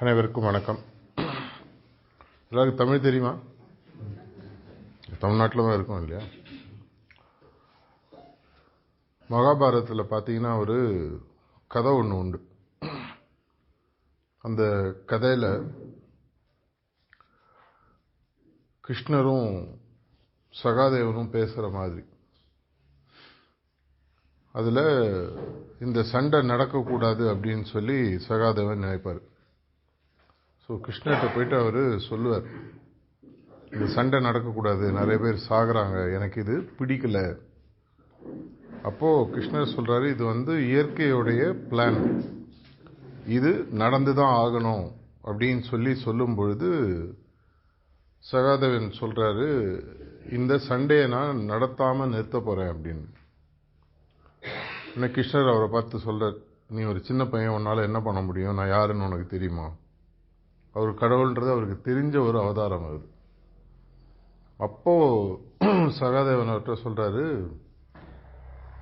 அனைவருக்கும் வணக்கம். எல்லாருக்கும் தமிழ் தெரியுமா? தமிழ்நாட்டில் தான் இருக்கும் இல்லையா? மகாபாரதத்தில் பார்த்தீங்கன்னா ஒரு கதை ஒன்று உண்டு. அந்த கதையில் கிருஷ்ணரும் சகாதேவனும் பேசுகிற மாதிரி. அதில் இந்த சண்டை நடக்கக்கூடாது அப்படின்னு சொல்லி சகாதேவன் நினைப்பார். ஸோ கிருஷ்ணர்கிட்ட போயிட்டு அவர் சொல்லுவார் இந்த சண்டை நடக்கக்கூடாது. நிறைய பேர் சாகிறாங்க. எனக்கு இது பிடிக்கல. அப்போது கிருஷ்ணர் சொல்கிறாரு இது வந்து இயற்கையுடைய பிளான் இது நடந்து தான் ஆகணும். அப்படின்னு சொல்லி சொல்லும் பொழுது சகாதேவன் சொல்கிறாரு இந்த சண்டையை நான் நடத்தாமல் நிறுத்த போகிறேன் அப்படின்னு. இன்னும் கிருஷ்ணர் அவரை பார்த்து சொல்கிறார் நீ ஒரு சின்ன பையன் உன்னால் என்ன பண்ண முடியும்? நான் யாருன்னு உனக்கு தெரியுமா? அவர் கடவுள்ன்றது அவருக்கு தெரிஞ்ச ஒரு அவதாரம் அது. அப்போ சகாதேவன் அவர்கிட்ட சொல்கிறாரு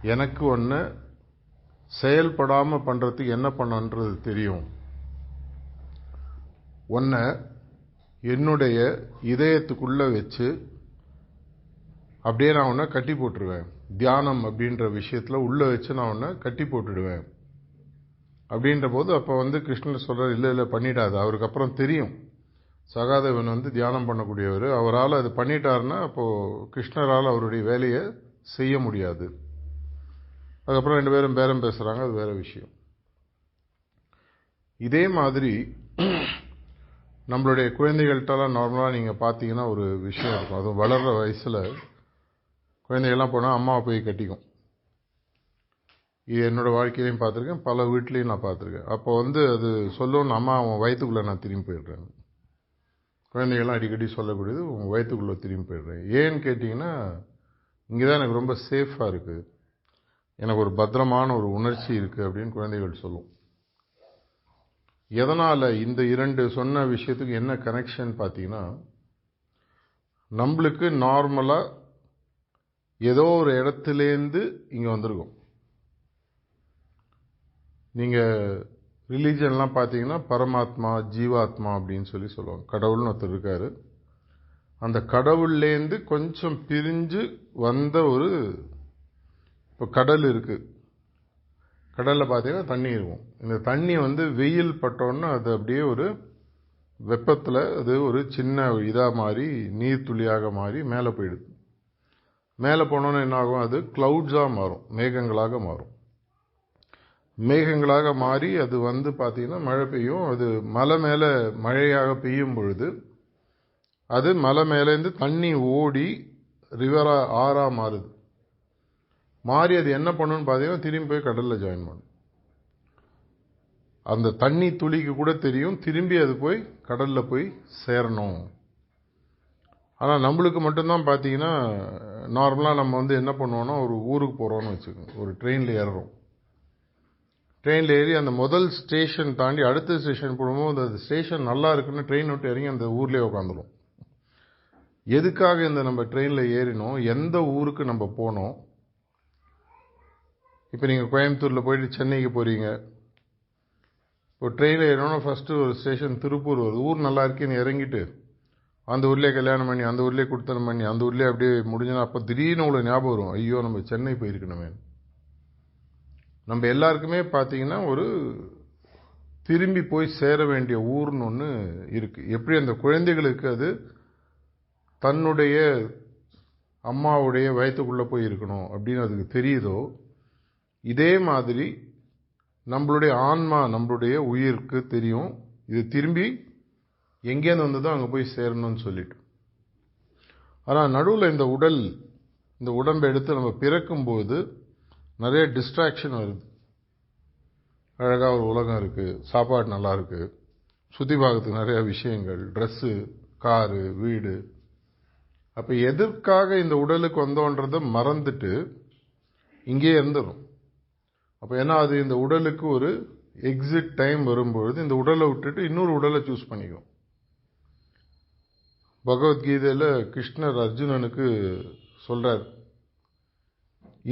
எனக்கு ஒன்று செயல்படாமல் பண்ணுறதுக்கு என்ன பண்ணன்றது தெரியும். ஒன்றை என்னுடைய இதயத்துக்குள்ளே வச்சு அப்படியே நான் உன்னை கட்டி போட்டுருவேன். தியானம் அப்படின்ற விஷயத்தில் உள்ளே வச்சு நான் உன்னை கட்டி போட்டுடுவேன். அப்படின்ற போது அப்போ வந்து கிருஷ்ணர் சொல்கிறார் இல்லை இல்லை பண்ணிடாது. அவருக்கு அப்புறம் தெரியும். சகாதேவன் வந்து தியானம் பண்ணக்கூடியவர். அவரால் அது பண்ணிட்டாருன்னா அப்போது கிருஷ்ணரால் அவருடைய வேலையை செய்ய முடியாது. அதுக்கப்புறம் ரெண்டு பேரும் பேரம் பேசுகிறாங்க அது வேறு விஷயம். இதே மாதிரி நம்மளுடைய குழந்தைகள்கிட்டலாம் நார்மலாக நீங்கள் பார்த்தீங்கன்னா ஒரு விஷயம் இருக்கும். அதுவும் வளர்கிற வயசில் குழந்தைகள்லாம் போனால் அம்மாவை போய் கட்டிக்கும். இது என்னோடய வாழ்க்கையிலையும் பார்த்துருக்கேன். பல வீட்லேயும் நான் பார்த்துருக்கேன். அப்போ வந்து அது சொல்லணும்னு அம்மா அவன் வயிற்றுக்குள்ளே நான் திரும்பி போயிடுறேன். குழந்தைகள்லாம் அடிக்கடி சொல்லக்கூடியது உங்கள் வயிற்றுக்குள்ளே திரும்பி போயிடுறேன். ஏன்னு கேட்டிங்கன்னா இங்கே தான் எனக்கு ரொம்ப சேஃபாக இருக்குது எனக்கு ஒரு பத்திரமான ஒரு உணர்ச்சி இருக்குது அப்படின்னு குழந்தைகள் சொல்லும். எதனால் இந்த இரண்டு சொன்ன விஷயத்துக்கு என்ன கனெக்ஷன் பார்த்தீங்கன்னா நம்மளுக்கு நார்மலாக ஏதோ ஒரு இடத்துலேருந்து இங்கே வந்திருக்கோம். நீங்கள் ரிலீஜன்லாம் பார்த்தீங்கன்னா பரமாத்மா ஜீவாத்மா அப்படின்னு சொல்லி சொல்லுவாங்க. கடவுள்னு ஒருத்தர் இருக்கார். அந்த கடவுள்லேருந்து கொஞ்சம் பிரிஞ்சு வந்த ஒரு இப்போ கடல் இருக்குது கடலில் பார்த்தீங்கன்னா தண்ணி இருக்கும். இந்த தண்ணி வந்து வெயில் பட்டோன்னு அது அப்படியே ஒரு வெப்பத்தில் அது ஒரு சின்ன இதாக மாறி நீர்த்துளியாக மாறி மேலே போயிடுது. மேலே போனோன்னு என்னாகும் அது க்ளவுட்ஸாக மாறும். மேகங்களாக மாறும். மேகங்களாக மாறி அது வந்து பார்த்திங்கன்னா மழை பெய்யும். அது மலை மேலே மழையாக பெய்யும் பொழுது அது மலை மேலேருந்து தண்ணி ஓடி ரிவராக ஆறாக மாறுது. மாறி அது என்ன பண்ணுன்னு பார்த்தீங்கன்னா திரும்பி போய் கடலில் ஜாயின் பண்ணும். அந்த தண்ணி துளிக்கு கூட தெரியும். திரும்பி அது போய் கடலில் போய் சேரணும். ஆனால் நம்மளுக்கு மட்டும்தான் பார்த்தீங்கன்னா நார்மலாக நம்ம வந்து என்ன பண்ணுவோன்னா ஒரு ஊருக்கு போகிறோம்னு வச்சுக்கோங்க. ஒரு ட்ரெயினில் ஏறுறோம். ட்ரெயினில் ஏறி அந்த முதல் ஸ்டேஷன் தாண்டி அடுத்த ஸ்டேஷன் போடும்போது அந்த ஸ்டேஷன் நல்லா இருக்குன்னு ட்ரெயின் விட்டு இறங்கி அந்த ஊர்லேயே உட்காந்துரும். எதுக்காக இந்த நம்ம ட்ரெயினில் ஏறினோம்? எந்த ஊருக்கு நம்ம போனோம்? இப்போ நீங்கள் கோயம்புத்தூரில் போயிட்டு சென்னைக்கு போகிறீங்க இப்போ ட்ரெயினில் ஏறினோன்னா ஃபஸ்ட்டு ஒரு ஸ்டேஷன் திருப்பூர் வருது. ஊர் நல்லா இருக்குன்னு இறங்கிட்டு அந்த ஊர்லேயே கல்யாணம் பண்ணி அந்த ஊர்லேயே கொடுத்தனம் பண்ணி அந்த ஊர்லேயே அப்படியே முடிஞ்சனா அப்போ திடீர்னு உங்களுக்கு ஞாபகம் வரும். ஐயோ நம்ம சென்னை போயிருக்கணுமே நம்ம எல்லாருக்குமே பார்த்தீங்கன்னா ஒரு திரும்பி போய் சேர வேண்டிய ஊர்னு ஒன்று இருக்குது எப்படி அந்த குழந்தைகளுக்கு அது தன்னுடைய அம்மாவுடைய வயத்துக்குள்ளே போய் இருக்கணும் அப்படின்னு அதுக்கு தெரியுதோ இதே மாதிரி நம்மளுடைய ஆன்மா நம்மளுடைய உயிருக்கு தெரியும். இது திரும்பி எங்கேருந்து வந்ததோ அங்கே போய் சேரணும்னு சொல்லிட்டு. ஆனால் நடுவில் இந்த உடல் இந்த உடம்பை எடுத்து நம்ம பிறக்கும்போது நிறைய டிஸ்ட்ராக்ஷன் வருது. அழகாக ஒரு உலகம் இருக்குது சாப்பாடு நல்லா இருக்குது சுற்றி பார்க்கறதுக்கு நிறையா விஷயங்கள் ட்ரெஸ்ஸு காரு வீடு. அப்போ எதற்காக இந்த உடலுக்கு வந்தோன்றதை மறந்துட்டு இங்கே இருந்துடும் அப்போ ஏன்னா அது இந்த உடலுக்கு ஒரு எக்ஸிட் டைம் வரும்பொழுது இந்த உடலை விட்டுட்டு இன்னொரு உடலை சூஸ் பண்ணிக்கும். பகவத்கீதையில் கிருஷ்ணர் அர்ஜுனனுக்கு சொல்கிறார்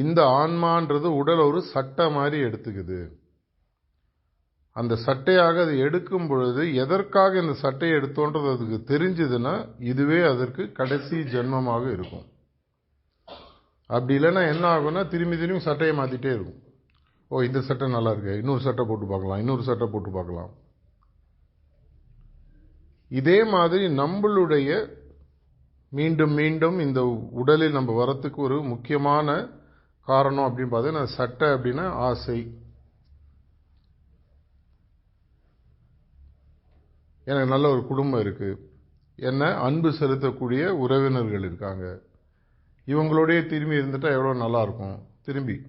இந்த ஆன்மான்றது உடல் ஒரு சட்டை மாதிரி எடுத்துக்குது. அந்த சட்டையாக அது எடுக்கும் பொழுது எதற்காக இந்த சட்டையை எடுத்தோன்றது அதுக்கு தெரிஞ்சதுன்னா இதுவே அதற்கு கடைசி ஜென்மமாக இருக்கும். அப்படி இல்லைன்னா என்ன ஆகும்னா திரும்பி திரும்பி சட்டையை மாற்றிட்டே இருக்கும். ஓ இந்த சட்டை நல்லா இருக்கு இன்னொரு சட்டை போட்டு பார்க்கலாம் இன்னொரு சட்டை போட்டு பார்க்கலாம். இதே மாதிரி நம்மளுடைய மீண்டும் மீண்டும் இந்த உடலில் நம்ம வரத்துக்கு ஒரு முக்கியமான காரணம் அப்படின்னு பார்த்தீங்கன்னா சட்டை அப்படின்னா ஆசை. எனக்கு நல்ல ஒரு குடும்பம் இருக்குது என்ன அன்பு செலுத்தக்கூடிய உறவினர்கள் இருக்காங்க. இவங்களோடய திரும்பி இருந்துட்டால் எவ்வளோ நல்லாயிருக்கும் திரும்பி.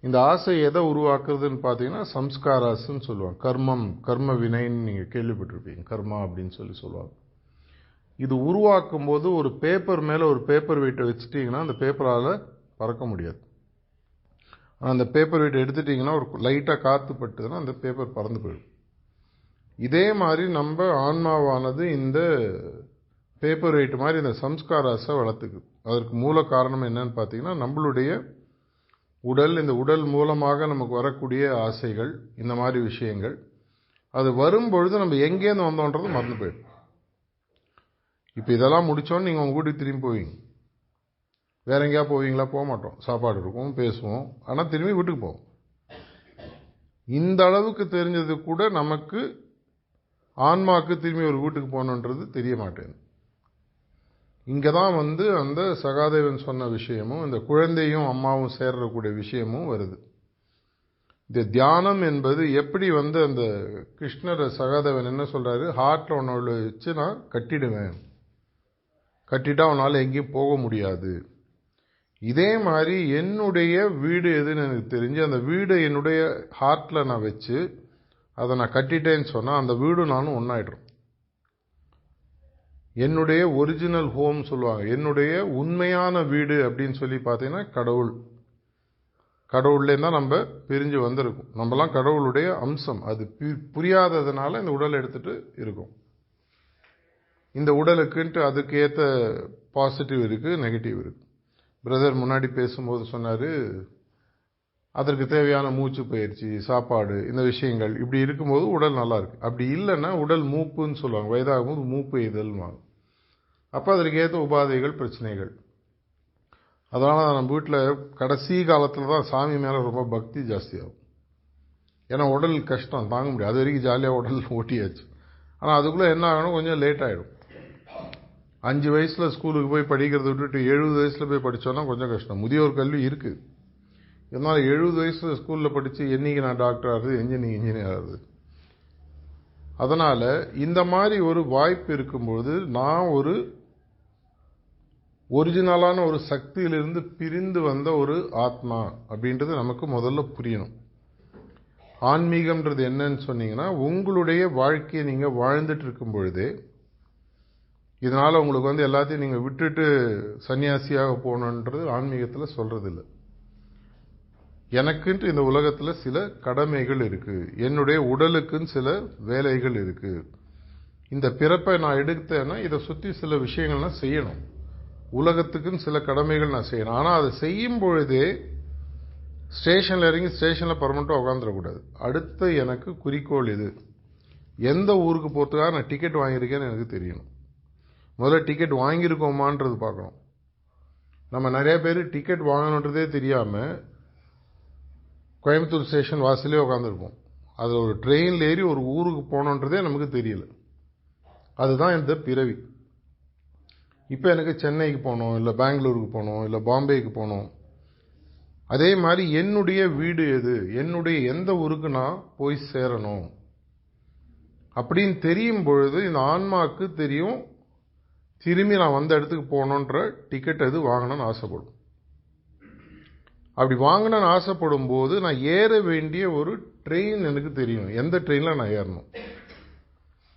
இந்த ஆசை எதை உருவாக்குறதுன்னு பார்த்தீங்கன்னா சம்ஸ்காராசுன்னு சொல்லுவாங்க. கர்மம் கர்ம வினைன்னு நீங்கள் கேள்விப்பட்டிருப்பீங்க. கர்மா அப்படின்னு சொல்லி சொல்லுவாங்க. இது உருவாக்கும் போது ஒரு பேப்பர் மேலே ஒரு பேப்பர் வெயிட்டை வச்சுட்டிங்கன்னா அந்த பேப்பரால் பறக்க முடியாது. ஆனால் அந்த பேப்பர் வெயிட் எடுத்துட்டிங்கன்னா ஒரு லைட்டாக காற்று பட்டுதுன்னா அந்த பேப்பர் பறந்து போயிடும். இதே மாதிரி நம்ம ஆன்மாவானது இந்த பேப்பர் வெயிட் மாதிரி இந்த சம்ஸ்காராஸை வளர்த்துக்குது. அதற்கு மூல காரணம் என்னன்னு பார்த்தீங்கன்னா நம்மளுடைய உடல் இந்த உடல் மூலமாக நமக்கு வரக்கூடிய ஆசைகள் இந்த மாதிரி விஷயங்கள் அது வரும்பொழுது நம்ம எங்கேருந்து வந்தோன்றது மறந்து போயிடும். இப்போ இதெல்லாம் முடித்தோன்னு நீங்கள் உங்கள் வீட்டுக்கு திரும்பி போவீங்க. வேற எங்கேயா போவீங்களா? போக மாட்டோம். சாப்பாடு இருக்கும் பேசுவோம். ஆனால் திரும்பி வீட்டுக்கு போவோம். இந்த அளவுக்கு தெரிஞ்சது கூட நமக்கு ஆன்மாக்கு திரும்பி ஒரு வீட்டுக்கு போகணுன்றது தெரிய மாட்டேன் இங்கே தான் வந்து அந்த சகாதேவன் சொன்ன விஷயமும் இந்த குழந்தையும் அம்மாவும் சேர்றக்கூடிய விஷயமும் வருது. இந்த தியானம் என்பது எப்படி வந்து அந்த கிருஷ்ணர் சகாதேவன் என்ன சொல்கிறாரு ஹார்ட்டில் ஒன்று வச்சு நான் கட்டிடுவேன். கட்டிட்டா அவனால் எங்கேயும் போக முடியாது. இதே மாதிரி என்னுடைய வீடு எதுன்னு எனக்கு தெரிஞ்சு அந்த வீடு என்னுடைய ஹார்ட்டில் நான் வச்சு அதை நான் கட்டிட்டேன்னு சொன்னால் அந்த வீடு நானும் ஒன்றாயிடும் என்னுடைய ஒரிஜினல் ஹோம் சொல்லுவாங்க. என்னுடைய உண்மையான வீடு அப்படின்னு சொல்லி பார்த்தீங்கன்னா கடவுள். கடவுள்லேருந்து தான் நம்ம பிரிஞ்சு வந்திருக்கோம். நம்மலாம் கடவுளுடைய அம்சம். அது புரியாததுனால இந்த உடல் எடுத்துகிட்டு இருக்கும். இந்த உடலுக்குன்ட்டு அதுக்கு ஏற்ற பாசிட்டிவ் இருக்குது நெகட்டிவ் இருக்குது பிரதர் முன்னாடி பேசும்போது சொன்னார் அதற்கு தேவையான மூச்சு பயிற்சி சாப்பாடு இந்த விஷயங்கள். இப்படி இருக்கும்போது உடல் நல்லா இருக்கு. அப்படி இல்லைன்னா உடல் மூப்புன்னு சொல்லுவாங்க. வயதாகும் போது மூப்பு எய்தல்வாங்க. அப்போ அதற்கு ஏற்ற உபாதைகள் பிரச்சனைகள். அதனால நம்ம வீட்டில் கடைசி காலத்தில் தான் சாமி மேலே ரொம்ப பக்தி ஜாஸ்தியாகும் ஏன்னா உடல் கஷ்டம் தாங்க முடியாது. அது வரைக்கும் ஜாலியாக உடல் ஓட்டியாச்சு. ஆனால் அதுக்குள்ளே என்ன ஆகணும்? கொஞ்சம் லேட் ஆகிடும் அஞ்சு வயசில் ஸ்கூலுக்கு போய் படிக்கிறத விட்டுட்டு எழுபது வயசில் போய் படித்தோன்னா கொஞ்சம் கஷ்டம். முதியோர் கல்வி இருக்குது இருந்தாலும் எழுபது வயசில் ஸ்கூலில் படித்து என்றைக்கு நான் டாக்டர் ஆகுது என்ஜினியர் இன்ஜினியர் ஆகுது அதனால் இந்த மாதிரி ஒரு வாய்ப்பு இருக்கும்பொழுது நான் ஒரு ஒரிஜினலான ஒரு சக்தியிலிருந்து பிரிந்து வந்த ஒரு ஆத்மா அப்படின்றது நமக்கு முதல்ல புரியணும். ஆன்மீகம்ன்றது என்னன்னு சொன்னீங்கன்னா உங்களுடைய வாழ்க்கையை நீங்கள் வாழ்ந்துட்டு இருக்கும் பொழுதே இதனால் உங்களுக்கு வந்து எல்லாத்தையும் நீங்கள் விட்டுட்டு சன்னியாசியாக போகணுன்றது ஆன்மீகத்தில் சொல்கிறதில்ல எனக்குன்ட்டு இந்த உலகத்தில் சில கடமைகள் இருக்குது என்னுடைய உடலுக்குன்னு சில வேலைகள் இருக்குது இந்த பிறப்பை நான் எடுத்தேன்னா இதை சுற்றி சில விஷயங்கள் நான் செய்யணும். உலகத்துக்குன்னு சில கடமைகள் நான் செய்யணும். ஆனால் அதை செய்யும் பொழுதே ஸ்டேஷனில் இறங்கி ஸ்டேஷனில் பர்மனெண்ட்டாக உட்காந்துடக்கூடாது அடுத்த எனக்கு குறிக்கோள் இது. எந்த ஊருக்கு போகிறதுக்காக நான் டிக்கெட் வாங்கியிருக்கேன்னு எனக்கு தெரியணும். முதல்ல டிக்கெட் வாங்கியிருக்கோமான்றது பார்க்கணும். நம்ம நிறைய பேர் டிக்கெட் வாங்கணுன்றதே தெரியாமல் கோயம்புத்தூர் ஸ்டேஷன் வாசலே உட்காந்துருப்போம் அதில் ஒரு ட்ரெயினில் ஏறி ஒரு ஊருக்கு போகணுன்றதே நமக்கு தெரியல. அதுதான் இந்த பிறவி. இப்போ எனக்கு சென்னைக்கு போகணும் இல்லை பெங்களூருக்கு போகணும் இல்லை பாம்பேக்கு போகணும் அதே மாதிரி என்னுடைய வீடு எது என்னுடைய எந்த ஊருக்கு நான் போய் சேரணும் அப்படின்னு தெரியும் பொழுது இந்த ஆன்மாக்கு தெரியும் திரும்பி நான் வந்த இடத்துக்கு போகணுன்ற டிக்கெட் எது வாங்கணும்னு ஆசைப்படும். அப்படி வாங்கணும்னு ஆசைப்படும் போது நான் ஏற வேண்டிய ஒரு ட்ரெயின் எனக்கு தெரியும். எந்த ட்ரெயினில் நான் ஏறணும்?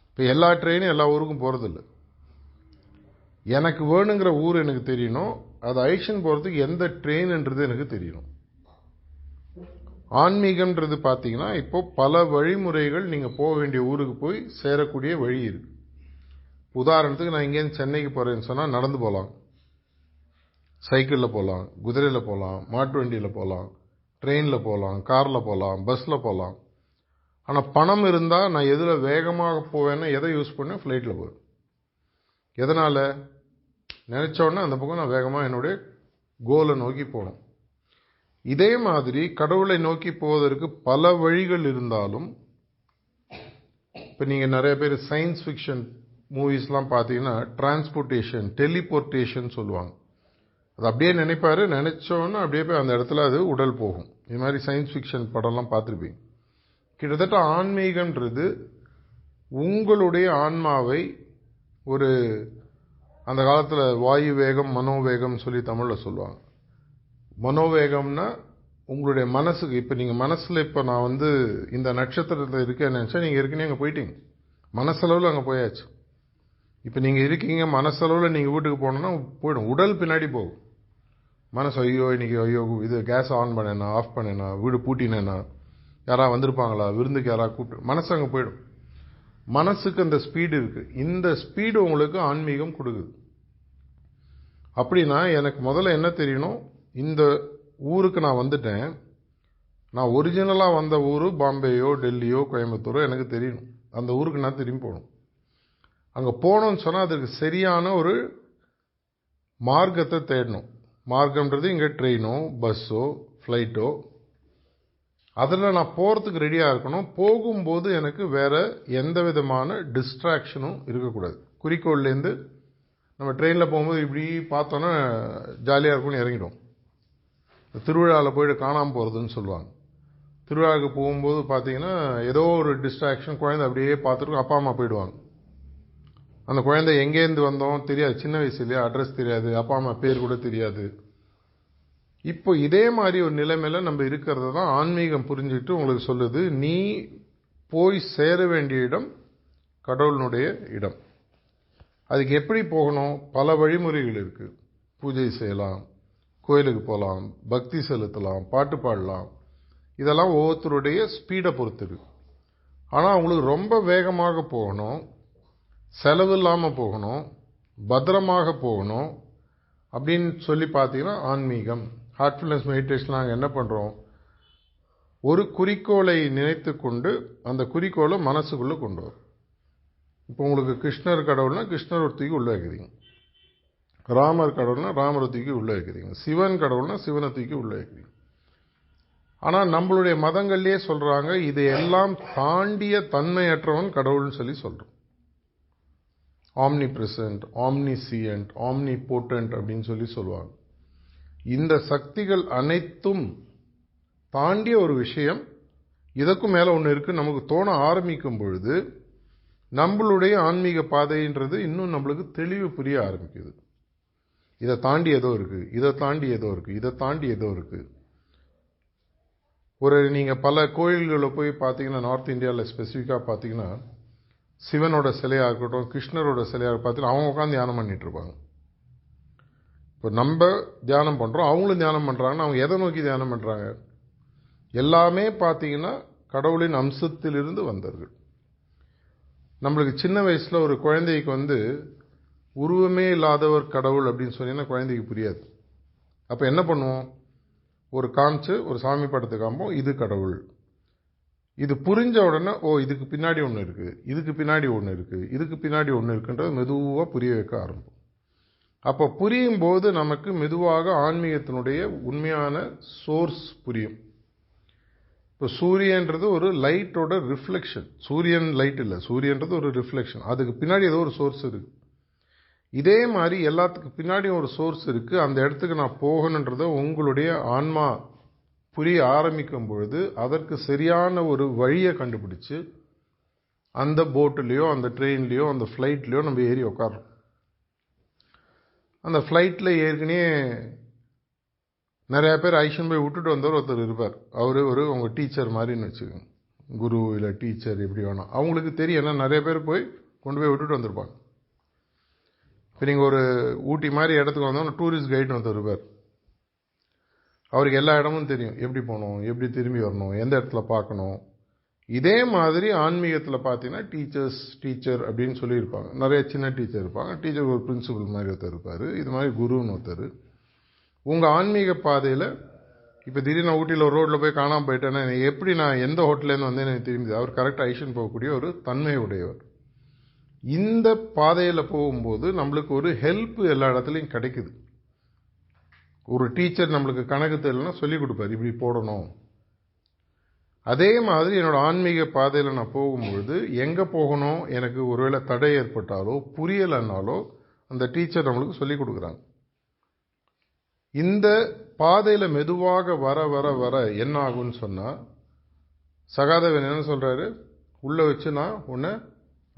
இப்போ எல்லா ட்ரெயினும் எல்லா ஊருக்கும் போகிறதில்ல எனக்கு வேணுங்கிற ஊர் எனக்கு தெரியணும். அது ஐஷன் போகிறதுக்கு எந்த ட்ரெயின்ன்றது எனக்கு தெரியணும். ஆன்மீகம்ன்றது பார்த்தீங்கன்னா இப்போ பல வழிமுறைகள் நீங்கள் போக வேண்டிய ஊருக்கு போய் சேரக்கூடிய வழி இருக்குது உதாரணத்துக்கு நான் இங்கேருந்து சென்னைக்கு போகிறேன்னு சொன்னால் நடந்து போகலாம் சைக்கிளில் போகலாம் குதிரையில் போகலாம் மாட்டு வண்டியில் போகலாம் ட்ரெயினில் போகலாம் காரில் போகலாம் பஸ்ஸில் போகலாம் ஆனால் பணம் இருந்தால் நான் எதில் வேகமாக போவேன்னா எதை யூஸ் பண்ணேன்? ஃப்ளைட்டில் போவேன். எதனால்? நினச்சோடனே அந்த பக்கம் நான் வேகமாக என்னுடைய கோலை நோக்கி போகணும். இதே மாதிரி கடவுளை நோக்கி போவதற்கு பல வழிகள் இருந்தாலும் இப்போ நீங்கள் நிறைய பேர் சயின்ஸ் ஃபிக்ஷன் மூவிஸ்லாம் பார்த்தீங்கன்னா டிரான்ஸ்போர்ட்டேஷன் டெலிபோர்ட்டேஷன் சொல்லுவாங்க. அது அப்படியே நினைப்பார் நினச்சோன்னா அப்படியே போய் அந்த இடத்துல அது உடல் போகும். இது மாதிரி சயின்ஸ் ஃபிக்ஷன் படம்லாம் பார்த்துருப்பீங்க. கிட்டத்தட்ட ஆன்மீகன்றது உங்களுடைய ஆன்மாவை ஒரு அந்த காலத்தில் வாயு வேகம் மனோவேகம் சொல்லி தமிழில் சொல்லுவாங்க. மனோவேகம்னா உங்களுடைய மனசுக்கு இப்போ நீங்கள் மனசில் இப்போ நான் வந்து இந்த நட்சத்திரத்தில் இருக்கேன்னு நினச்சா நீங்கள் ஏற்கனவே அங்கே போயிட்டீங்க. மனசளவில் அங்கே போயாச்சு. இப்போ நீங்கள் இருக்கீங்க மனசளவில் நீங்கள் வீட்டுக்கு போனோன்னா போயிடும். உடல் பின்னாடி போகும். மனசு ஐயோ இன்றைக்கி ஐயோ இது கேஸ் ஆன் பண்ணேனா ஆஃப் பண்ணேனா வீடு பூட்டினேண்ணா யாராவது வந்திருப்பாங்களா விருந்துக்கு யாராவது கூப்பிட்டு மனசு அங்கே போயிடும். மனசுக்கு அந்த ஸ்பீடு இருக்குது இந்த ஸ்பீடு உங்களுக்கு ஆன்மீகம் கொடுக்குது. அப்படின்னா எனக்கு முதல்ல என்ன தெரியணும்? இந்த ஊருக்கு நான் வந்துட்டேன். நான் ஒரிஜினலாக வந்த ஊர் பாம்பேயோ டெல்லியோ கோயம்புத்தூரோ எனக்கு தெரியணும். அந்த ஊருக்கு நான் திரும்பி போகணும். அங்கே போகணும்னு சொன்னால் அதுக்கு சரியான ஒரு மார்க்கத்தை தேடணும். மார்க்கம்ன்றது இங்கே ட்ரெயினோ பஸ்ஸோ ஃப்ளைட்டோ அதில் நான் போகிறதுக்கு ரெடியாக இருக்கணும். போகும்போது எனக்கு வேற எந்த விதமான டிஸ்ட்ராக்ஷனும் இருக்கக்கூடாது. குறிக்கோள்லேருந்து நம்ம ட்ரெயினில் போகும்போது இப்படி பார்த்தோன்னா ஜாலியாக இருக்கும்னு இறங்கிடும் திருவிழாவில் போயிட்டு காணாமல் போகிறதுன்னு சொல்லுவாங்க. திருவிழாவுக்கு போகும்போது பார்த்தீங்கன்னா ஏதோ ஒரு டிஸ்ட்ராக்ஷன் குழந்தை அப்படியே பார்த்துருக்கோம் அப்பா அம்மா போயிடுவாங்க. அந்த குழந்தை எங்கேருந்து வந்தோம் தெரியாது. சின்ன வயசுலேயே அட்ரஸ் தெரியாது. அப்பா அம்மா பேர் கூட தெரியாது. இப்போ இதே மாதிரி ஒரு நிலைமையில நம்ம இருக்கிறத தான் ஆன்மீகம் புரிஞ்சுட்டு உங்களுக்கு சொல்லுது. நீ போய் சேர வேண்டிய இடம் கடவுளினுடைய இடம். அதுக்கு எப்படி போகணும்? பல வழிமுறைகள் இருக்குது பூஜை செய்யலாம் கோயிலுக்கு போகலாம் பக்தி செலுத்தலாம் பாட்டு பாடலாம். இதெல்லாம் ஒவ்வொருத்தருடைய ஸ்பீடை பொறுத்து ஆனால் அவங்களுக்கு ரொம்ப வேகமாக போகணும். செலவு இல்லாமல் போகணும் பத்திரமாக போகணும் அப்படின்னு சொல்லி பார்த்தீங்கன்னா ஆன்மீகம் ஹார்ட்ஃபுல்னஸ் மெடிடேஷன் நாங்கள் என்ன பண்ணுறோம் ஒரு குறிக்கோளை நினைத்து கொண்டு அந்த குறிக்கோளை மனசுக்குள்ளே கொண்டு வரும். இப்போ உங்களுக்கு கிருஷ்ணர் கடவுள்னா கிருஷ்ணர் ஒருத்திக்கு உள்ளே வைக்கிறீங்க. ராமர் கடவுள்னா ராமர் தூக்கி உள்ளே வைக்கிறீங்க. சிவன் கடவுள்னா சிவனை தூக்கி உள்ளே வைக்கிறீங்க. ஆனால் நம்மளுடைய மதங்கள்லேயே சொல்கிறாங்க இதையெல்லாம் தாண்டிய தன்மையற்றவன் கடவுள்னு சொல்லி சொல்கிறோம் omnipresent omniscient omnipotent அப்படின்னு சொல்லி சொல்லுவாங்க. இந்த சக்திகள் அனைத்தும் தாண்டிய ஒரு விஷயம் இதற்கும் மேலே ஒன்று இருக்குது நமக்கு தோண ஆரம்பிக்கும் பொழுது நம்மளுடைய ஆன்மீக பாதைன்றது இன்னும் நம்மளுக்கு தெளிவு புரிய ஆரம்பிக்குது. இதை தாண்டி ஏதோ இருக்குது இதை தாண்டி ஏதோ இருக்குது இதை தாண்டி ஏதோ இருக்குது ஒரு நீங்கள் பல கோயில்களில் போய் பார்த்தீங்கன்னா நார்த் இந்தியாவில் ஸ்பெசிஃபிக்காக பார்த்தீங்கன்னா சிவனோட சிலையாக இருக்கட்டும் கிருஷ்ணரோட சிலையாக பார்த்துட்டு அவங்க உட்காந்து தியானம் பண்ணிட்டு இருப்பாங்க. இப்போ நம்ம தியானம் பண்ணுறோம் அவங்களும் தியானம் பண்ணுறாங்கன்னா அவங்க எதை நோக்கி தியானம் பண்ணுறாங்க எல்லாமே பார்த்தீங்கன்னா கடவுளின் அம்சத்திலிருந்து வந்தவர்கள். நம்மளுக்கு சின்ன வயசில் ஒரு குழந்தைக்கு வந்து உருவமே இல்லாதவர் கடவுள் அப்படின்னு சொன்னீங்கன்னா குழந்தைக்கு புரியாது. அப்போ என்ன பண்ணுவோம்? ஒரு காமிச்சு ஒரு சாமி படத்தை காமிப்போம் இது கடவுள். இது புரிஞ்ச உடனே ஓ இதுக்கு பின்னாடி ஒன்று இருக்குது இதுக்கு பின்னாடி ஒன்று இருக்குது இதுக்கு பின்னாடி ஒன்று இருக்குன்றது மெதுவாக புரிய வைக்க ஆரம்பிக்கும். அப்போ புரியும் போது நமக்கு மெதுவாக ஆன்மீகத்தினுடைய உண்மையான சோர்ஸ் புரியும். இப்போ சூரியன்றது ஒரு லைட்டோட ரிஃப்ளெக்ஷன் சூரியன் லைட் இல்லை. சூரியன்றது ஒரு ரிஃப்ளெக்ஷன் அதுக்கு பின்னாடி ஏதோ ஒரு சோர்ஸ் இருக்குது இதே மாதிரி எல்லாத்துக்கு பின்னாடியும் ஒரு சோர்ஸ் இருக்குது அந்த இடத்துக்கு நான் போகணுன்றத உங்களுடைய ஆன்மா புரிய ஆரம்பிக்கும் பொழுது அதற்கு சரியான ஒரு வழியை கண்டுபிடிச்சு அந்த போட்டுலேயோ அந்த ட்ரெயின்லேயோ அந்த ஃப்ளைட்லேயோ நம்ம ஏறி உக்காடுறோம் அந்த ஃப்ளைட்டில் ஏற்கனவே நிறையா பேர் ஐஷன் போய் விட்டுட்டு வந்தவர் ஒருத்தர் இருப்பார். அவர் ஒரு உங்கள் டீச்சர் மாதிரின்னு வச்சுக்கோங்க. குரு இல்லை டீச்சர் எப்படி வேணாம் அவங்களுக்கு தெரியும் ஏன்னா நிறைய பேர் போய் கொண்டு போய் விட்டுட்டு வந்திருப்பாங்க. இப்போ நீங்கள் ஒரு ஊட்டி மாதிரி இடத்துக்கு வந்தோம்னா டூரிஸ்ட் கைடு ஒருத்தர் இருப்பார். அவருக்கு எல்லா இடமும் தெரியும். எப்படி போகணும் எப்படி திரும்பி வரணும் எந்த இடத்துல பார்க்கணும். இதே மாதிரி ஆன்மீகத்தில் பார்த்தீங்கன்னா டீச்சர்ஸ் டீச்சர் அப்படின்னு சொல்லியிருப்பாங்க. நிறைய சின்ன டீச்சர் இருப்பாங்க. டீச்சர் ஒரு பிரின்சிபல் மாதிரி ஒருத்தர் இருப்பார். இது மாதிரி குருன்னு ஒருத்தர். உங்கள் ஆன்மீக பாதையில் இப்போ திடீர்னு ஊட்டியில் ஒரு ரோட்டில் போய் காணாமல் போயிட்டேன்னா எப்படி நான் எந்த ஹோட்டல்லேருந்து வந்து எனக்கு திரும்பி அவர் கரெக்டாக ஐஷன் போகக்கூடிய ஒரு தன்மை உடையவர். இந்த பாதையில் போகும்போது நம்மளுக்கு ஒரு ஹெல்ப் எல்லா இடத்துலையும் கிடைக்குது. ஒரு டீச்சர் நம்மளுக்கு கணக்கு தெரியலன்னா சொல்லிக் கொடுப்பார் இப்படி போடணும். அதே மாதிரி என்னோடய ஆன்மீக பாதையில் நான் போகும்பொழுது எங்கே போகணும் எனக்கு ஒருவேளை தடை ஏற்பட்டாலோ புரியலைன்னாலோ அந்த டீச்சர் நம்மளுக்கு சொல்லிக் கொடுக்குறாங்க. இந்த பாதையில் மெதுவாக வர வர வர என்ன ஆகும்னு சொன்னால் சகாதேவன் என்ன சொல்கிறாரு உள்ளே வச்சு நான் உன்னை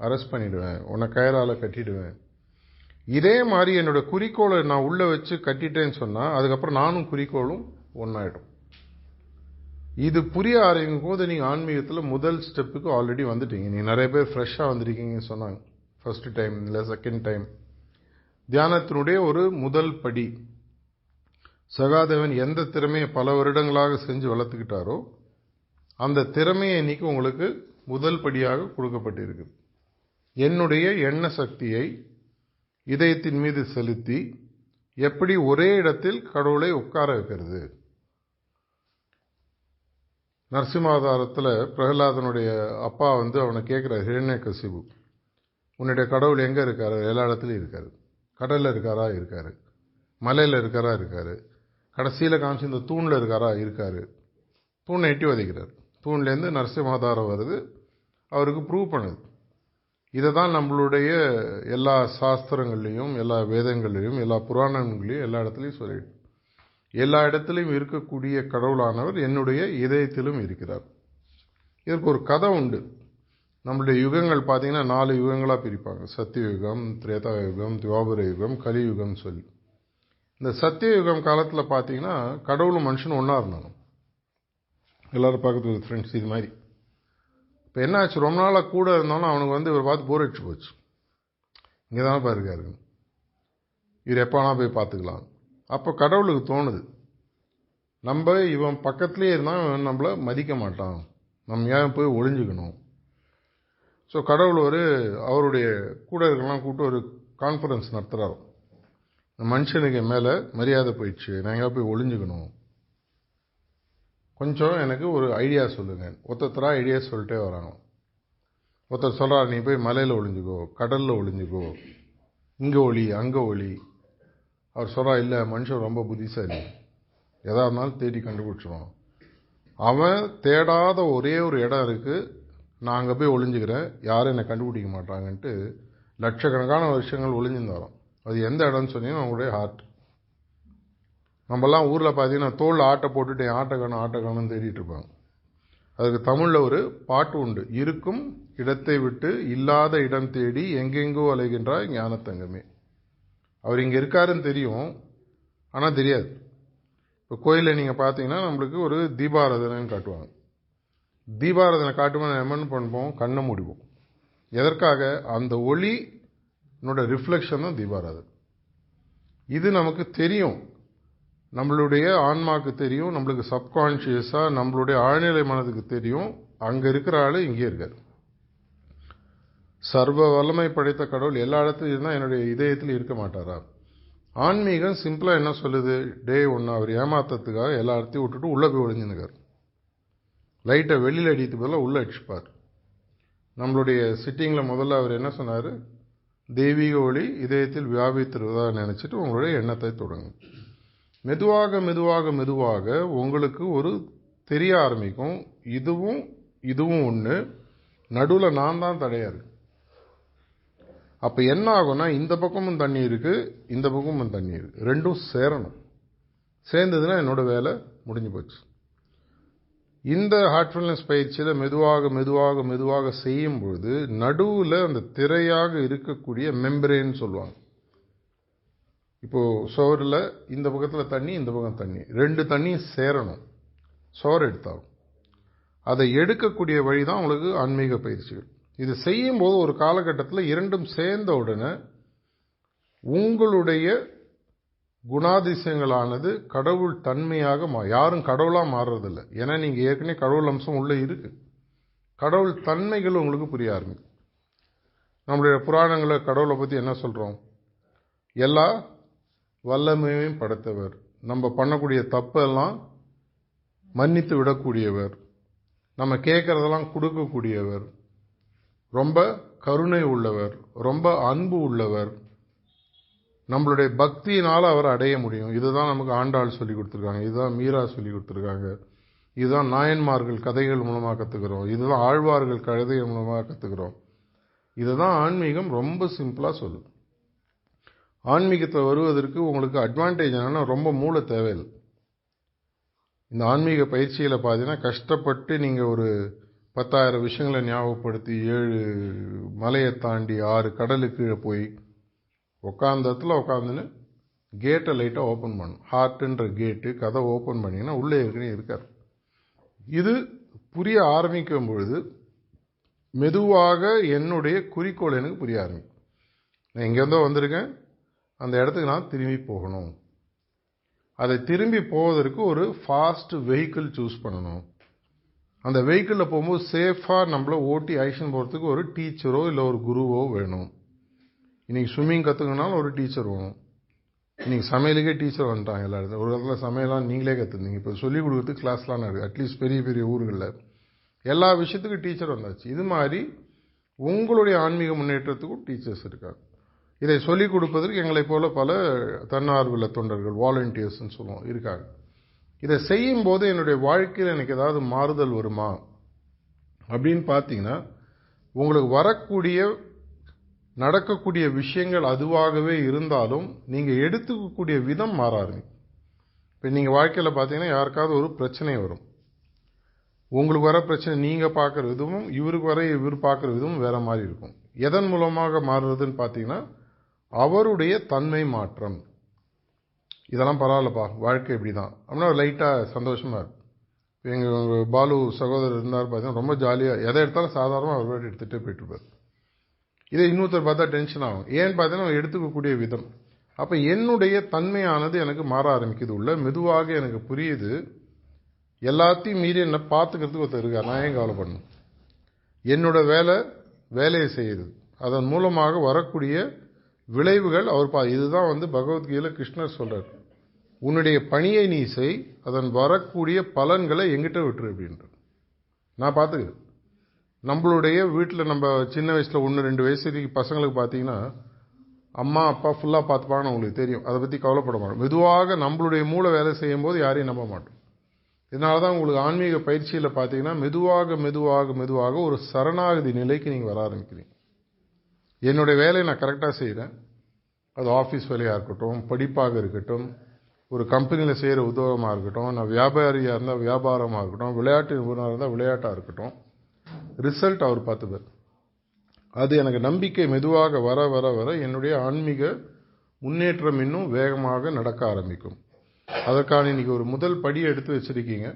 அரெஸ்ட் பண்ணிவிடுவேன் உன்னை கயரால் கட்டிடுவேன். இதே மாதிரி என்னோட குறிக்கோளை நான் உள்ளே வச்சு கட்டிட்டேன்னு சொன்னால் அதுக்கப்புறம் நானும் குறிக்கோளும் ஒன்றாயிடும் இது புரிய ஆரம்பிக்கும் போது நீங்கள் ஆன்மீகத்தில் முதல் ஸ்டெப்புக்கு ஆல்ரெடி வந்துட்டீங்க. நீங்கள் நிறைய பேர் ஃப்ரெஷ்ஷாக வந்திருக்கீங்கன்னு சொன்னாங்க. ஃபஸ்ட்டு டைம் இல்லை செகண்ட் டைம் தியானத்தினுடைய ஒரு முதல் படி. சகாதேவன் எந்த திறமையை பல வருடங்களாக செஞ்சு வளர்த்துக்கிட்டாரோ அந்த திறமையை இன்னைக்கு உங்களுக்கு முதல் படியாக கொடுக்கப்பட்டிருக்கு என்னுடைய எண்ண சக்தியை இதயத்தின் மீது செலுத்தி எப்படி ஒரே இடத்தில் கடவுளை உட்கார வைக்கிறது? நரசிம்மாவதாரத்தில் பிரகலாதனுடைய அப்பா வந்து அவனை கேட்குறாரு ஹிரண்ய கசிபு உன்னுடைய கடவுள் எங்கே இருக்கார்? எல்லா இடத்துலையும் இருக்கார். கடலில் இருக்காரா? இருக்கார். மலையில் இருக்காரா? இருக்கார். கடைசியில் காமிச்சு இந்த தூணில் இருக்காரா? இருக்கார். தூணை எட்டி வதைக்கிறார். தூண்லேருந்து நரசிம்மாதாரம் வருது. அவருக்கு ப்ரூவ் பண்ணுது. இதை தான் நம்மளுடைய எல்லா சாஸ்திரங்கள்லையும் எல்லா வேதங்கள்லையும் எல்லா புராணங்களையும் எல்லா இடத்துலையும் சொல்லிடு எல்லா இடத்துலையும் இருக்கக்கூடிய கடவுளானவர் என்னுடைய இதயத்திலும் இருக்கிறார். இதற்கு ஒரு கதை உண்டு. நம்மளுடைய யுகங்கள் பார்த்தீங்கன்னா நாலு யுகங்களாக பிரிப்பாங்க. சத்தியயுகம் திரேதா யுகம் துவாபர யுகம் கலியுகம் சொல்லி. இந்த சத்தியயுகம் காலத்தில் பார்த்தீங்கன்னா கடவுளும் மனுஷனும் ஒன்றா இருந்தாங்க. எல்லாரும் பக்கத்து ஃப்ரெண்ட்ஸ் இது மாதிரி. இப்போ என்ன ஆச்சு ரொம்ப நாளாக கூட இருந்தாலும் அவனுக்கு வந்து இவர் பார்த்து போர் அடிச்சு போச்சு. இங்கே தானே பாருக்காரு இவர் எப்போனா போய் பார்த்துக்கலாம். அப்போ கடவுளுக்கு தோணுது. நம்ம இவன் பக்கத்துலேயே இருந்தால் இவன் நம்மளை மதிக்க மாட்டான். நம்ம ஏன் போய் ஒளிஞ்சுக்கணும்? ஸோ கடவுள் ஒரு அவருடைய கூட இருக்கலாம் கூப்பிட்டு ஒரு கான்ஃபரன்ஸ் நடத்துகிறார் மனுஷனுக்கு மேலே மரியாதை போயிடுச்சு. நான் எங்கே போய் ஒளிஞ்சுக்கணும். கொஞ்சம் எனக்கு ஒரு ஐடியா சொல்லுங்கள் ஒருத்தராக ஐடியா சொல்லிட்டே வராங்க. ஒருத்தர் சொல்கிறார் நீ போய் மலையில் ஒளிஞ்சுக்கோ கடலில் ஒளிஞ்சுக்கோ இங்கே ஒளி அங்கே ஒளி. அவர் சொல்கிறா இல்லை மனுஷன் ரொம்ப புத்திசாலி. எதா இருந்தாலும் தேடி கண்டுபிடிச்சிருவான். அவன் தேடாத ஒரே ஒரு இடம் இருக்குது நான் அங்கே போய் ஒளிஞ்சுக்கிறேன். யாரும் என்னை கண்டுபிடிக்க மாட்டாங்கன்ட்டு லட்சக்கணக்கான வருஷங்கள் ஒளிஞ்சிருந்து வரோம் அது எந்த இடம்னு சொன்னீங்கன்னா அவங்களுடைய ஹார்ட் நம்மலாம் ஊரில் பார்த்தீங்கன்னா தோல் ஆட்டை போட்டுட்டு ஆட்டை காணும் ஆட்டை காணும்னு தேடிட்டு இருப்பாங்க. அதுக்கு தமிழில் ஒரு பாட்டு உண்டு. இருக்கும் இடத்தை விட்டு இல்லாத இடம் தேடி எங்கெங்கோ அலைகின்றார் ஞானத்தங்கமே. அவர் இங்கே இருக்காருன்னு தெரியும் ஆனால் தெரியாது. இப்போ கோயிலில் நீங்கள் பார்த்தீங்கன்னா நம்மளுக்கு ஒரு தீபாராதனைன்னு காட்டுவாங்க. தீபாராதனை காட்டும்போது என்ன பண்ணுவோம்? கண்ணை முடிவோம் எதற்காக? அந்த ஒளினோட ரிஃப்ளெக்ஷன் தான் தீபாராதனை. இது நமக்கு தெரியும். நம்மளுடைய ஆன்மாவுக்கு தெரியும் நம்மளுக்கு சப்கான்ஷியஸாக நம்மளுடைய ஆழ்நிலை மனதுக்கு தெரியும். அங்கே இருக்கிற ஆள் இங்கே இருக்கார். சர்வ வல்லமை படைத்த கடவுள் எல்லா இடத்துலையும் இருந்தால் என்னுடைய இதயத்தில் இருக்க மாட்டாரா? ஆன்மீகம் சிம்பிளாக என்ன சொல்லுது? டே ஒன்று அவர் ஏமாத்தத்துக்காக எல்லா இடத்தையும் விட்டுட்டு உள்ளே போய் ஒழிஞ்சுனுக்கார் லைட்டை வெளியில் அடித்து பதிலாக உள்ளே அடிச்சுப்பார். நம்மளுடைய சிட்டிங்கில் முதல்ல அவர் என்ன சொன்னார்? தெய்வீக ஒளி இதயத்தில் வியாபித்திருவதாக நினச்சிட்டு உங்களுடைய எண்ணத்தை தொடங்கும். மெதுவாக மெதுவாக மெதுவாக உங்களுக்கு ஒரு தெரிய ஆரம்பிக்கும். இதுவும் இதுவும் ஒன்று நடுவில் நான் தான் தடையாது அப்போ என்ன ஆகும்னா இந்த பக்கமும் தண்ணி இருக்குது இந்த பக்கமும் தண்ணி இருக்குது ரெண்டும் சேரணும். சேர்ந்ததுன்னா என்னோட வேலை முடிஞ்சு போச்சு. இந்த ஹார்ட்ஃபுல்னஸ் பயிற்சியில் மெதுவாக மெதுவாக மெதுவாக செய்யும் பொழுது நடுவில் அந்த திரையாக இருக்கக்கூடிய மெம்பரேன்னு சொல்லுவாங்க. இப்போது சோரில் இந்த பக்கத்தில் தண்ணி இந்த பக்கம் தண்ணி. ரெண்டு தண்ணியும் சேரணும். சோறு எடுத்தாலும். அதை எடுக்கக்கூடிய வழி தான் உங்களுக்கு ஆன்மீக பயிற்சிகள். இது செய்யும்போது ஒரு காலகட்டத்தில் இரண்டும் சேர்ந்த உடனே உங்களுடைய குணாதிசயங்களானது கடவுள் தன்மையாக மா யாரும் கடவுளாக மாறுறதில்ல. ஏன்னா நீங்கள் ஏற்கனவே கடவுள் அம்சம் உள்ளே இருக்குது கடவுள் தன்மைகள் உங்களுக்கு புரிய ஆரம்பிக்கும். நம்மளுடைய புராணங்களை கடவுளை பற்றி என்ன சொல்கிறோம் எல்லா வல்லமையும் படைத்தவர். நம்ம பண்ணக்கூடிய தப்பெல்லாம் மன்னித்து விடக்கூடியவர். நம்ம கேட்குறதெல்லாம் கொடுக்கக்கூடியவர். ரொம்ப கருணை உள்ளவர். ரொம்ப அன்பு உள்ளவர். நம்மளுடைய பக்தியினால் அவர் அடைய முடியும். இதுதான் நமக்கு ஆண்டாள் சொல்லி கொடுத்துருக்காங்க. இதுதான் மீரா சொல்லி கொடுத்துருக்காங்க. இதுதான் நாயன்மார்கள் கதைகள் மூலமாக கற்றுக்கிறோம் இதுதான் ஆழ்வார்கள் கதைகள் மூலமாக கற்றுக்கிறோம் இதுதான் ஆன்மீகம் ரொம்ப சிம்பிளாக சொல்லும். ஆன்மீகத்தை வருவதற்கு உங்களுக்கு அட்வான்டேஜ் என்னென்னா ரொம்ப மூளை தேவையில்லை. இந்த ஆன்மீக பயிற்சியில் பார்த்தீங்கன்னா கஷ்டப்பட்டு நீங்கள் ஒரு பத்தாயிரம் விஷயங்களை ஞாபகப்படுத்தி ஏழு மலையை தாண்டி ஆறு கடலுக்கு கீழே போய் உட்காந்த இடத்துல உட்காந்துன்னு கேட்டை லைட்டாக ஓப்பன் பண்ணும் ஹார்ட்டுன்ற கேட்டு கதை ஓப்பன் பண்ணிங்கன்னா உள்ளே இருக்குன்னு இருக்கார். இது புரிய ஆரம்பிக்கும் பொழுது மெதுவாக என்னுடைய குறிக்கோள் எனக்கு புரிய ஆரம்பிக்கும். நான் எங்கேருந்தோ வந்திருக்கேன். அந்த இடத்துக்கு நான் திரும்பி போகணும். அதை திரும்பி போவதற்கு ஒரு ஃபாஸ்ட் வெஹிக்கிள் சூஸ் பண்ணணும். அந்த வெஹிக்கிளில் போகும்போது சேஃபாக நம்மளை ஓட்டி ஆக்ஷன் போகிறதுக்கு ஒரு டீச்சரோ இல்லை ஒரு குருவோ வேணும். இன்றைக்கி ஸ்விம்மிங் கற்றுக்கணுனாலும் ஒரு டீச்சர் வேணும். இன்றைக்கி சமையலுக்கே டீச்சர் வந்துட்டாங்க எல்லா இடத்துல. ஒரு இடத்துல சமையலாம் நீங்களே கற்றுருந்தீங்க இப்போ சொல்லிக் கொடுக்குறதுக்கு கிளாஸ்லாம் இருக்குது அட்லீஸ்ட் பெரிய பெரிய ஊர்களில். எல்லா விஷயத்துக்கும் டீச்சர் வந்தாச்சு. இது மாதிரி உங்களுடைய ஆன்மீக முன்னேற்றத்துக்கும் டீச்சர்ஸ் இருக்காங்க. இதை சொல்லிக் கொடுப்பதற்கு எங்களைப் போல பல தன்னார்வல தொண்டர்கள் வாலண்டியர்ஸ்னு சொல்லுவோம் இருக்காங்க. இதை செய்யும் போது என்னுடைய வாழ்க்கையில் எனக்கு ஏதாவது மாறுதல் வருமா? அப்படின்னு பார்த்தீங்கன்னா உங்களுக்கு வரக்கூடிய நடக்கக்கூடிய விஷயங்கள் அதுவாகவே இருந்தாலும் நீங்கள் எடுத்துக்கக்கூடிய விதம் மாறாருங்க இப்போ நீங்கள் வாழ்க்கையில் பார்த்தீங்கன்னா யாருக்காவது ஒரு பிரச்சனை வரும். உங்களுக்கு வர பிரச்சனை நீங்கள் பார்க்குற விதமும் இவருக்கு வர இவர் பார்க்குற விதமும் வேறு மாதிரி இருக்கும். எதன் மூலமாக மாறுறதுன்னு பார்த்தீங்கன்னா அவருடைய தன்மை மாற்றம். இதெல்லாம் பரவாயில்லப்பா வாழ்க்கை இப்படி தான் அப்படின்னா லைட்டாக சந்தோஷமாக இருக்கும் எங்கள் பாலு சகோதரர் இருந்தார் பார்த்தீங்கன்னா ரொம்ப ஜாலியாக எதை எடுத்தாலும் சாதாரணமாக அவர் பாட்டு எடுத்துகிட்டே போயிட்டுருப்பார் இதை இன்னொருத்தர் பார்த்தா டென்ஷன் ஆகும். ஏன்னு பார்த்தீங்கன்னா எடுத்துக்கக்கூடிய விதம். அப்போ என்னுடைய தன்மையானது எனக்கு மாற ஆரம்பிக்குது. உள்ள மெதுவாக எனக்கு புரியுது. எல்லாத்தையும் மீறி என்னை பார்த்துக்கிறதுக்கு ஒருத்தர் இருக்கார். நான் ஏன் கவலைப்படணும்? என்னோட வேலை வேலையை செய்யுது. அதன் மூலமாக வரக்கூடிய விளைவுகள் அவர் பா இதுதான் வந்து பகவத்கீதையில் கிருஷ்ணர் சொல்கிறார் உன்னுடைய பணியை நீ செய் அதன் வரக்கூடிய பலன்களை எங்கிட்ட விட்டுரு அப்படின்ற நான் பார்த்துக்கிறேன். நம்மளுடைய வீட்டில் நம்ம சின்ன வயசில் ஒன்று ரெண்டு வயசுக்கு பசங்களுக்கு பார்த்தீங்கன்னா அம்மா அப்பா ஃபுல்லாக பார்த்துப்பாங்கன்னு உங்களுக்கு தெரியும். அதை பற்றி கவலைப்பட மாட்டோம். மெதுவாக நம்மளுடைய மூளை வேலை செய்யும் போது யாரையும் நம்ப மாட்டோம். இதனால தான் உங்களுக்கு ஆன்மீக பயிற்சியில் பார்த்தீங்கன்னா மெதுவாக மெதுவாக மெதுவாக ஒரு சரணாகதி நிலைக்கு நீங்கள் வர ஆரம்பிக்கிறீங்க. என்னுடைய வேலையை நான் கரெக்டாக செய்கிறேன் அது ஆஃபீஸ் வேலையாக இருக்கட்டும் படிப்பாக இருக்கட்டும் ஒரு கம்பெனியில் செய்கிற உதவமாக இருக்கட்டும் நான் வியாபாரியாக இருந்தால் வியாபாரமாக இருக்கட்டும் விளையாட்டு நிபுணராக இருந்தால் விளையாட்டாக இருக்கட்டும் ரிசல்ட் அவர் பார்த்துப்பார் அது எனக்கு நம்பிக்கை மெதுவாக வர வர வர என்னுடைய ஆன்மீக முன்னேற்றம் இன்னும் வேகமாக நடக்க ஆரம்பிக்கும். அதற்கான இன்னைக்கு ஒரு முதல் படி எடுத்து வச்சிருக்கீங்க.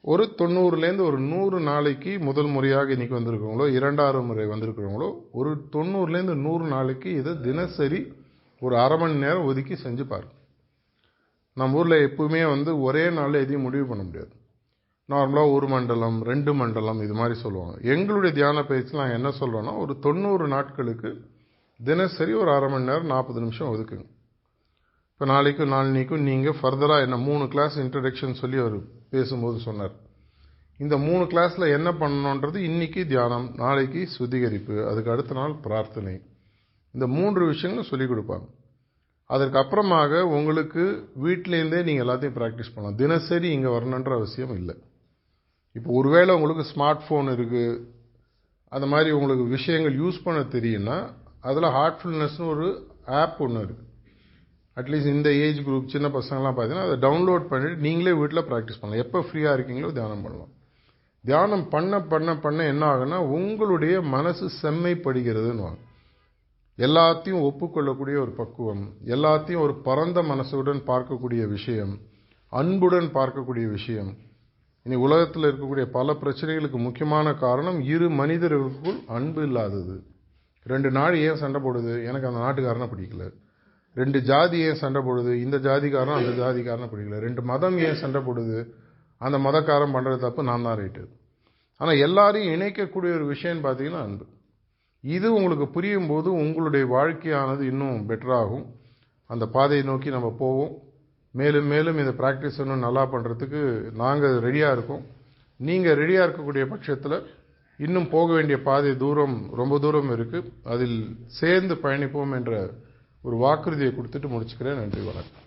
ஒரு தொண்ணூறுலேருந்து ஒரு நூறு நாளைக்கு முதல் முறையாக இன்னைக்கு வந்திருக்கிறவங்களோ இரண்டாவது முறை வந்திருக்கிறவங்களோ ஒரு தொண்ணூறுலேருந்து நூறு நாளைக்கு இதை தினசரி ஒரு அரை மணி நேரம் ஒதுக்கி செஞ்சு பாருங்க. நம்ம ஊரில் எப்பவுமே வந்து ஒரே நாளில் எதையும் முடிவு பண்ண முடியாது. நார்மலாக ஒரு மண்டலம் ரெண்டு மண்டலம் இது மாதிரி சொல்லுவாங்க. எங்களுடைய தியான பயிற்சி நாங்கள் என்ன சொல்கிறோன்னா ஒரு தொண்ணூறு நாட்களுக்கு தினசரி ஒரு அரை மணி நேரம் நாற்பது நிமிஷம் ஒதுக்குங்க. இப்போ நாளைக்கும் நாளன்னைக்கும் நீங்கள் ஃபர்தராக என்ன மூணு கிளாஸ் இன்ட்ரடக்ஷன் சொல்லி அவர் பேசும்போது சொன்னார். இந்த மூணு கிளாஸில் என்ன பண்ணணுன்றது இன்னைக்கு தியானம் நாளைக்கு சுத்திகரிப்பு அதுக்கு அடுத்த நாள் பிரார்த்தனை. இந்த மூன்று விஷயங்களும் சொல்லிக் கொடுப்பாங்க. அதற்கு அப்புறமாக உங்களுக்கு வீட்டிலேருந்தே நீங்கள் எல்லாத்தையும் ப்ராக்டிஸ் பண்ணலாம். தினசரி இங்கே வரணுன்ற அவசியம் இல்லை. இப்போ ஒருவேளை உங்களுக்கு ஸ்மார்ட் ஃபோன் இருக்குது அந்த மாதிரி உங்களுக்கு விஷயங்கள் யூஸ் பண்ண தெரியும்னா அதில் ஹார்ட்ஃபுல்னஸ்னு ஒரு ஆப் ஒன்று இருக்குது அட்லீஸ்ட் இந்த ஏஜ் குரூப் சின்ன பசங்கள்லாம் பார்த்தீங்கன்னா அதை டவுன்லோட் பண்ணிட்டு நீங்களே வீட்டில் ப்ராக்டிஸ் பண்ணலாம். எப்போ ஃப்ரீயாக இருக்கீங்களோ தியானம் பண்ணலாம். தியானம் பண்ண பண்ண பண்ண என்ன ஆகுன்னா உங்களுடைய மனசு செம்மைப்படுகிறதுன்னு எல்லாத்தையும் ஒப்புக்கொள்ளக்கூடிய ஒரு பக்குவம் எல்லாத்தையும் ஒரு பரந்த மனசுடன் பார்க்கக்கூடிய விஷயம் அன்புடன் பார்க்கக்கூடிய விஷயம். இனி உலகத்தில் இருக்கக்கூடிய பல பிரச்சனைகளுக்கு முக்கியமான காரணம் இரு மனிதர்களுக்குள் அன்பு இல்லாதது. ரெண்டு நாடு ஏன் சண்டை போடுது? எனக்கு அந்த நாட்டுக்காரனை பிடிக்கல. ரெண்டு ஜாதி ஏன் சண்டை போடுது? இந்த ஜாதிக்காரன் அந்த ஜாதிக்காரனை பிடிக்கல. ரெண்டு மதம் ஏன் சண்டை போடுது? அந்த மதக்காரன் பண்ணுறது தப்பு நான் தான் ரைட்டு. ஆனால் எல்லாரையும் இணைக்கக்கூடிய ஒரு விஷயம்னு பார்த்தீங்கன்னா அன்பு. இது உங்களுக்கு புரியும் போது உங்களுடைய வாழ்க்கையானது இன்னும் பெட்டராகும் அந்த பாதையை நோக்கி நம்ம போவோம். மேலும் மேலும் இந்த ப்ராக்டிஸ் இன்னும் நல்லா பண்ணுறதுக்கு நாங்கள் ரெடியாக இருக்கோம். நீங்கள் ரெடியாக இருக்கக்கூடிய பட்சத்தில் இன்னும் போக வேண்டிய பாதை தூரம் ரொம்ப தூரம் இருக்குது அதில் சேர்ந்து பயணிப்போம் என்ற ஒரு வாக்குறுதியை கொடுத்துட்டு முடிச்சுக்கிறேன். நன்றி வணக்கம்.